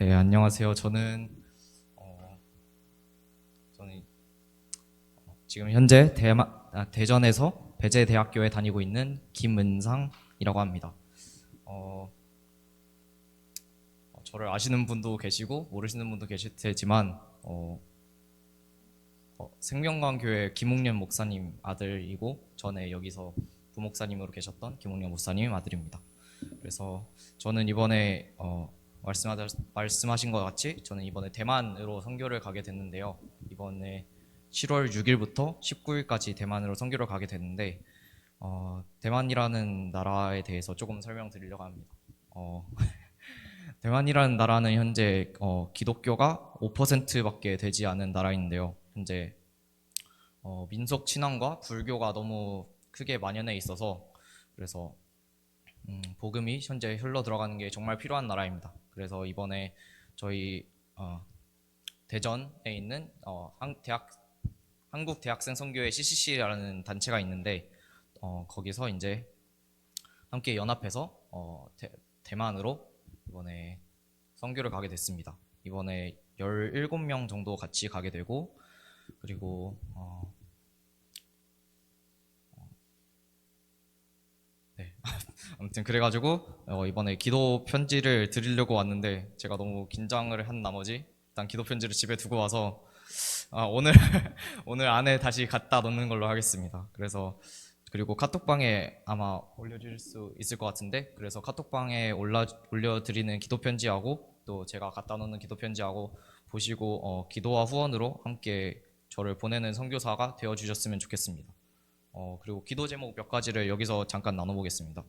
네, 안녕하세요. 저는 어, 저는 어, 지금 현재 대마, 아, 대전에서 배재대학교에 다니고 있는 김은상이라고 합니다. 어, 어, 저를 아시는 분도 계시고 모르시는 분도 계실 테지만 어, 어, 생명광교회 김웅련 목사님 아들이고 전에 여기서 부목사님으로 계셨던 김웅련 목사님 아들입니다. 그래서 저는 이번에 어, 말씀하, 말씀하신 것 같이 저는 이번에 대만으로 선교를 가게 됐는데요. 이번에 7월 6일부터 19일까지 대만으로 선교를 가게 됐는데 어, 대만이라는 나라에 대해서 조금 설명드리려고 합니다. 어, 대만이라는 나라는 현재 어, 기독교가 5%밖에 되지 않은 나라인데요. 현재 어, 민속 친환과 불교가 너무 크게 만연해 있어서 그래서 음, 복음이 현재 흘러 들어가는 게 정말 필요한 나라입니다. 그래서 이번에 저희 어, 대전에 있는 어, 한, 대학 한국 대학생 선교회 CCC라는 단체가 있는데 어, 거기서 이제 함께 연합해서 어, 대, 대만으로 이번에 선교를 가게 됐습니다. 이번에 17명 정도 같이 가게 되고 그리고 어, 아무튼 그래가지고 어, 이번에 기도 편지를 드리려고 왔는데 제가 너무 긴장을 한 나머지 일단 기도 편지를 집에 두고 와서 아, 오늘 오늘 안에 다시 갖다 놓는 걸로 하겠습니다. 그래서 그리고 카톡방에 아마 올려줄 수 있을 것 같은데 그래서 카톡방에 올라 올려드리는 기도 편지하고 또 제가 갖다 놓는 기도 편지하고 보시고 어, 기도와 후원으로 함께 저를 보내는 선교사가 되어 주셨으면 좋겠습니다. 어, 그리고 기도 제목 몇 가지를 여기서 잠깐 나눠보겠습니다.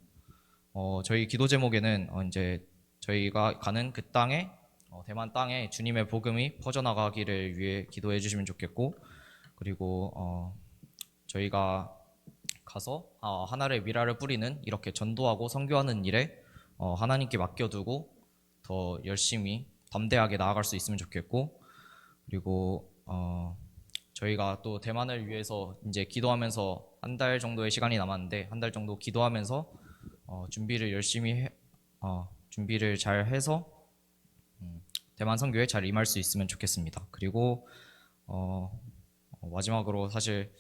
어, 저희 기도 제목에는 어, 이제 저희가 가는 그 땅에 어, 대만 땅에 주님의 복음이 퍼져나가기를 위해 기도해 주시면 좋겠고 그리고 어, 저희가 가서 어, 하나의 미라를 뿌리는 이렇게 전도하고 선교하는 일에 어, 하나님께 맡겨두고 더 열심히 담대하게 나아갈 수 있으면 좋겠고 그리고 어, 저희가 또 대만을 위해서 이제 기도하면서 한 달 정도의 시간이 남았는데 한 달 정도 기도하면서 어, 준비를 열심히 해, 어, 준비를 잘 해서 음, 대만 선교에 잘 임할 수 있으면 좋겠습니다. 그리고 어, 어, 마지막으로 사실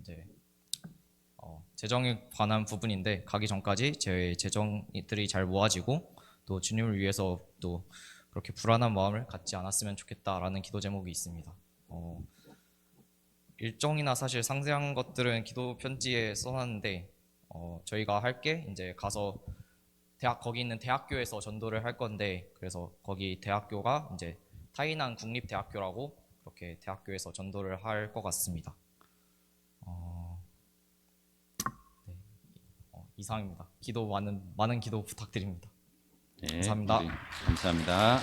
이제 어, 재정에 관한 부분인데 가기 전까지 제 재정들이 잘 모아지고 또 주님을 위해서 또 그렇게 불안한 마음을 갖지 않았으면 좋겠다라는 기도 제목이 있습니다. 어, 일정이나 사실 상세한 것들은 기도 편지에 써놨는데 어, 저희가 할 게 이제 가서 대학 거기 있는 대학교에서 전도를 할 건데 그래서 거기 대학교가 이제 타이난 국립대학교라고 그렇게 대학교에서 전도를 할 것 같습니다. 어, 네, 어, 이상입니다. 기도 많은 많은 기도 부탁드립니다. 네, 감사합니다. 감사합니다.